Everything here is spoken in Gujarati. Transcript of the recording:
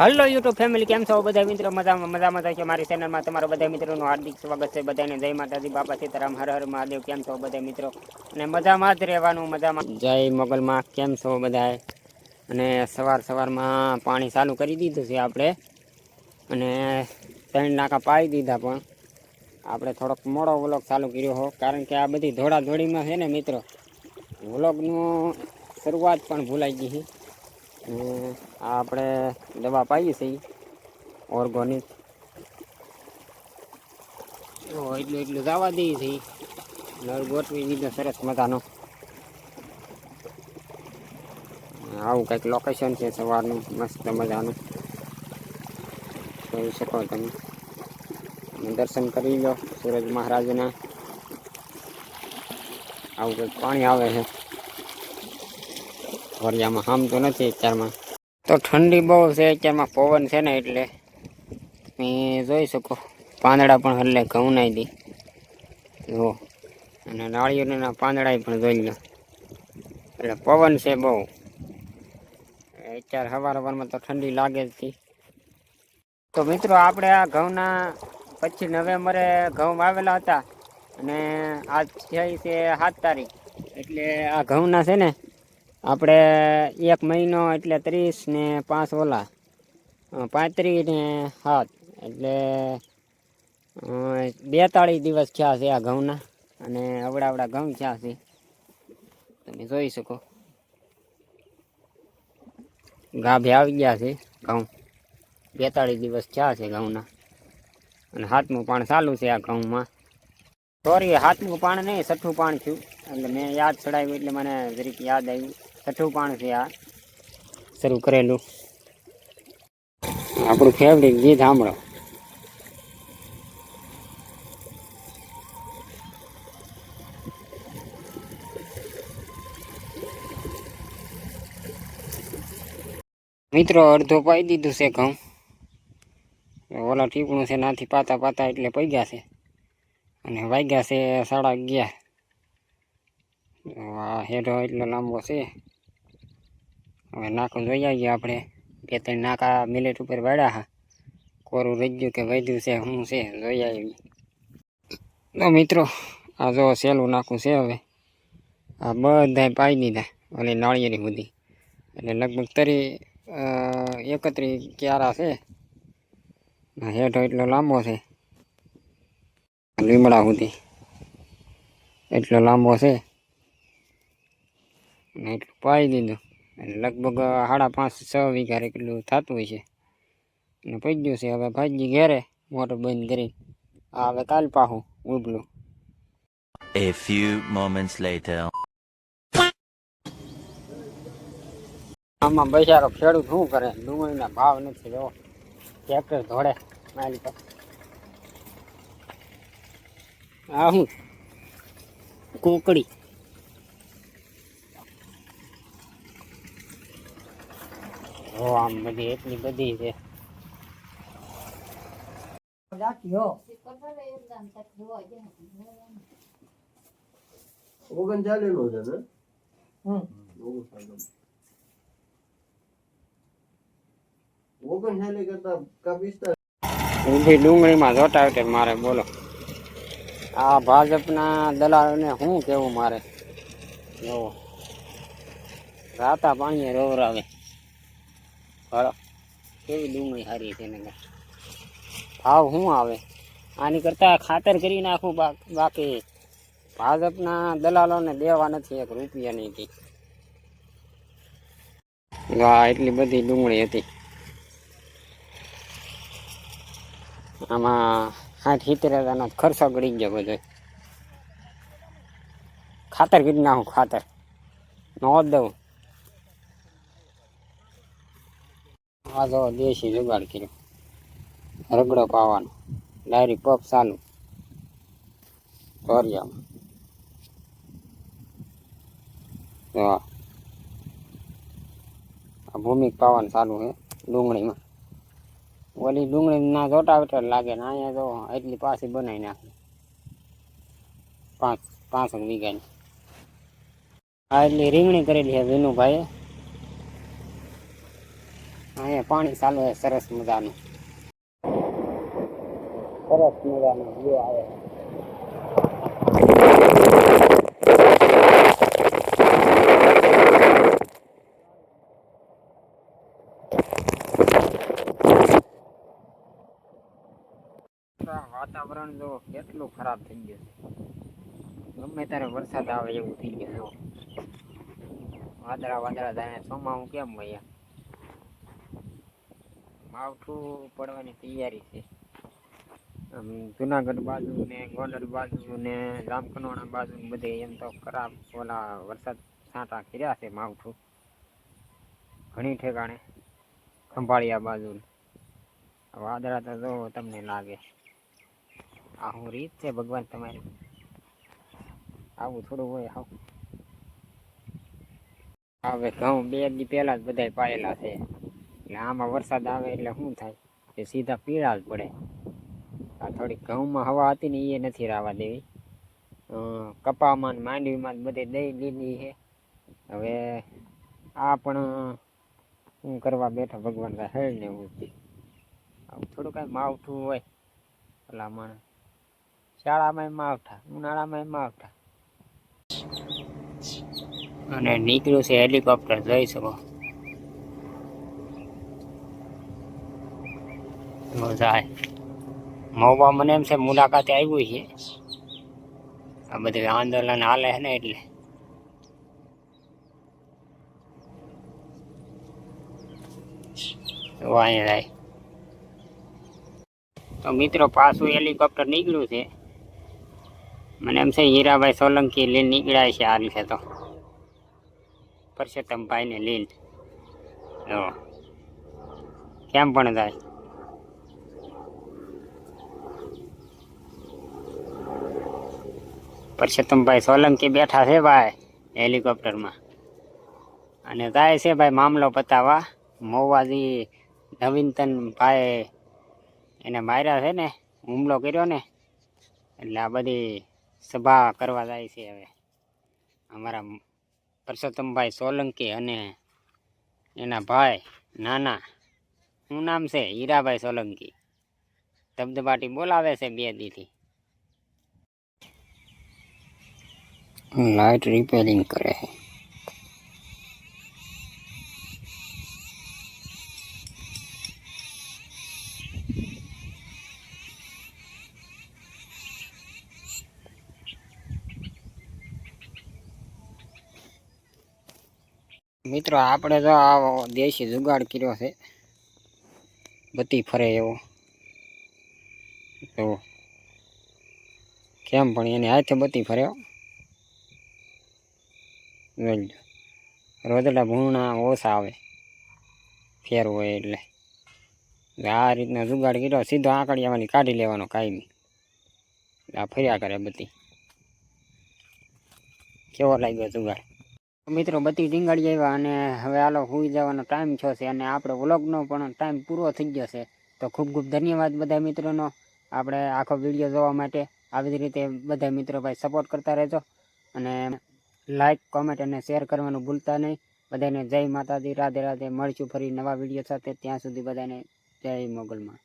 હલો યુટ્યુબ ફેમિલી કેમ છો? બધા મિત્રો મજામાં મજામાં થાય છે? મારી ચેનલમાં તમારા બધા મિત્રોનું હાર્દિક સ્વાગત છે. બધાને જય માતાજી, બાપા સીતારામ, હર હર મહાદેવ. કેમ છો બધા મિત્રો? અને મજામાં જ રહેવાનું, મજામાં. જય મોગલમાં. કેમ છો બધા અને સવાર સવારમાં પાણી ચાલુ કરી દીધું છે આપણે. અને ત્રણ નાકા પાડી દીધા પણ. આપણે થોડોક મોડો વ્લોગ ચાલુ કર્યો હો. કારણ કે આ બધી ધોળાધોળીમાં છે ને મિત્રો, વ્લોગનું શરૂઆત પણ ભૂલાઈ ગઈ છે. આપણે દવા પાઈએ છીએ ઓર્ગોનિક એટલું એટલું જવા દઈએ છીએ નળ ગોઠવી દીધો સરસ મજાનો આવું કંઈક લોકેશન છે સવારનું મસ્ત મજાનું જોઈ શકો તમે અને દર્શન કરી લો સૂરજ મહારાજના આવું કંઈક પાણી આવે છે વરિયામાં હામ તો નથી અત્યારમાં. તો ઠંડી બહુ છે, અત્યારમાં પવન છે ને એટલે. તમે જોઈ શકો, પાંદડા પણ હલ્લે ઘઉં નાઈ દી. જુઓ. અને નાળિયેરના પાંદડા પણ જોઈ લો. એટલે પવન છે બહુ. અત્યારે સવાર સવારમાં તો ઠંડી લાગે જ તો. મિત્રો, આપણે આ ઘઉંના પચીસ નવેમ્બરે ઘઉં વાવેલા હતા. અને આજ છે છે સાત તારીખ. એટલે આ ઘઉંના છે ને આપણે એક મહિનો એટલે ત્રીસ ને પાંચ ઓલા. પાંત્રીસ ને સાત. એટલે બેતાળીસ દિવસ થયા છે આ ઘઉંના. અને અવડાવડા ઘઉં થયા છે. તમે જોઈ શકો. ગાભે આવી ગયા છે ઘઉં. બેતાળીસ દિવસ થયા છે ઘઉંના. અને હાથનું પાણ ચાલુ છે આ ઘઉંમાં. સોરી, હાથનું પાણ નહીં, છઠ્ઠું પાણ થયું. એટલે મેં યાદ ચડાવ્યું એટલે મને જરીક યાદ આવ્યું. છઠ્ઠું પાણી છે આ. શરૂ કરેલું. આપણું ફેવરિટ ગીત સાંભળો મિત્રો અડધો પાઈ દીધું છે ઘઉં. ઓલા ટીપણું છે નાથી પાતા પાતા એટલે પૈગયા છે. અને વાગ્યા છે સાડા અગિયાર. હેડો એટલો લાંબો છે. હવે નાખું જોઈ આવીએ આપણે. બે ત્રણ નાકા મિલેટ ઉપર વાળ્યા હા. કોરું રહી ગયું કે વધ્યું છે, શું છે, જોઈ આવી તો મિત્રો, આ જો સહેલું નાખું છે હવે. આ બધાય પાઈ દીધા, ઓલી નાળિયેરી બધી એટલે લગભગ તરી એકત્રીસ ક્યારા છે. હેઠો એટલો લાંબો છે. લીમડા સુધી. એટલો લાંબો છે. એટલું પાઈ દીધું. લગભગ સાડા પાંચ છ વીઘા એટલું થતું હોય છે. અને પગ્યું છે હવે ભાજી ઘેરે મોટર બંધ કરી આ હવે કાલ પાહું ઉબલું A few moments later. આમાં બજારો ખેડૂત શું કરે? ડુંગળીના ભાવ નથી જો ટ્રેક્ટર ધોડે મારી પર આ શું? કોકડી. ઓ આમ બધી એટલી બધી છે ઓગણચાલીસ નો છે કરતા કા પિસ્તાલીસ ઊભી ડુંગળીમાં જોટાવટર મારે બોલો આ ભાજપના દલાલોને શું કેવું મારે રાતા પાણીએ રોવરાવે હળો કેવી ડુંગળી સારી છે ને ભાવ શું આવે? આની કરતાં ખાતર કરી નાખું બાકી ભાજપના દલાલોને દેવા નથી એક રૂપિયાની હતી. વાહ એટલી બધી ડુંગળી હતી. આમાં સાઠ સિત્તેર હજારનો ખર્ચો ગળી ગયો બધો. ખાતર કરી નાખું ખાતર. નો દઉં. આ જો દેશી જુગાડ કર્યો. રગડો પાવાનો. ડાયરી પપ ચાલુ ધોરિયામાં આ. ભૂમિક પાવાનું ચાલુ છે ડુંગળીમાં. ઓલી ડુંગળી ના જોટાવેટર લાગે ને અહીંયા તો એટલી પાછી બનાવી નાખી. પાંચ પાંચ વીઘાની. આ એટલી રીંગણી કરેલી છે વિનુભાઈએ. અહીંયા પાણી ચાલુ છે, સરસ મજાનું. સરસ મજાનું વ્યૂ આવે. આ વાતાવરણ જો કેટલું ખરાબ થઈ ગયું છે. ગમે ત્યારે વરસાદ આવે એવું થઈ ગયું જો વાદળા વાદળા જાય ચોમાવું કેમ હોય માવઠું પડવાની તૈયારી છે. જુનાગઢ બાજુ ને ગોંડલ બાજુ ને જામકંડોરણા બાજુ બધે એમ તો ખરાબ ઓલા વરસાદ છાંટા કર્યા છે માવઠું. ઘણી ઠેકાણે. ખંભાળિયા બાજુ વાદળા તો જો તમને લાગે. આ હું રીત છે ભગવાન તમારી? આવું થોડું હોય આવું હવે ઘઉં બે દી પહેલા જ બધાય પાયેલા છે. એટલે આમાં વરસાદ આવે એટલે શું થાય? કે સીધા પીળા જ પડે. આ થોડીક ઘઉંમાં હવા હતી ને એ નથી રાવા દેવી. કપામાં ને માંડવીમાં બધે દઈ લીધી છે. હવે આ પણ શું કરવા બેઠા ભગવાન હેળ ને છે. આવું થોડું કાંઈ માવઠું હોય. પેલા માણસ શાળામાં માવઠા, ઉનાળામાં માવઠા. અને નીકળ્યું છે હેલિકોપ્ટર, જોઈ શકો. જાય મહુવા મને એમ છે મુલાકાતે આવ્યું છે. આ બધું આંદોલન હાલે છે ને એટલે. અહીંયા જાય તો મિત્રો પાછું હેલિકોપ્ટર નીકળ્યું છે. મને એમ છે હીરાભાઈ સોલંકી લીન નીકળ્યા છે હાલ છે તો. પરસોત્તમભાઈને જો કેમ પણ જાય? પરસોત્તમભાઈ સોલંકી બેઠા છે ભાઈ હેલિકોપ્ટરમાં. અને જાય છે ભાઈ મામલો પતાવા મોવાજી, નવીનતન ભાઈ એને માર્યા છે ને, હુમલો કર્યો ને, એટલે આ બધી સભા કરવા જાય છે હવે. અમારા પરસોત્તમભાઈ સોલંકી અને એના ભાઈ નાના. શું નામ છે? હીરાભાઈ સોલંકી. ધબધબાટી બોલાવે છે બે દીથી. લાઇટ રિપેરિંગ કરે. છે મિત્રો, આપણે તો આ દેશી જુગાડ કર્યો છે. બત્તી ફરે એવો. તો કેમ પણ એની હાથે બત્તી ફર્યો. જોઈ લો રોદડા ભૂણા ઓછા આવે. ફેર હોય એટલે. આ રીતના જુગાડ કર્યો, સીધો આંકડિયામાંથી કાઢી લેવાનો કાયમી આ ફર્યા કરે બધી. કેવો લાગ્યો જુગાડ? મિત્રો બધી ટીંગાડી આવ્યા અને હવે આલો સુઈ જવાનો ટાઈમ થયો છે અને આપણે વ્લોગનો પણ ટાઈમ પૂરો થઈ ગયો છે. તો ખૂબ ખૂબ ધન્યવાદ બધા મિત્રોનો. આપણે આખો વીડિયો જોવા માટે આવી જ રીતે બધા મિત્રો ભાઈ સપોર્ટ કરતા રહેજો. અને લાઈક કોમેન્ટ અને શેર કરવાનું ભૂલતા નહીં. બધાને જય માતાજી. રાધે રાધે. મળશું ફરી નવા વીડિયો સાથે. ત્યાં સુધી બધાને જય મોગલમાં.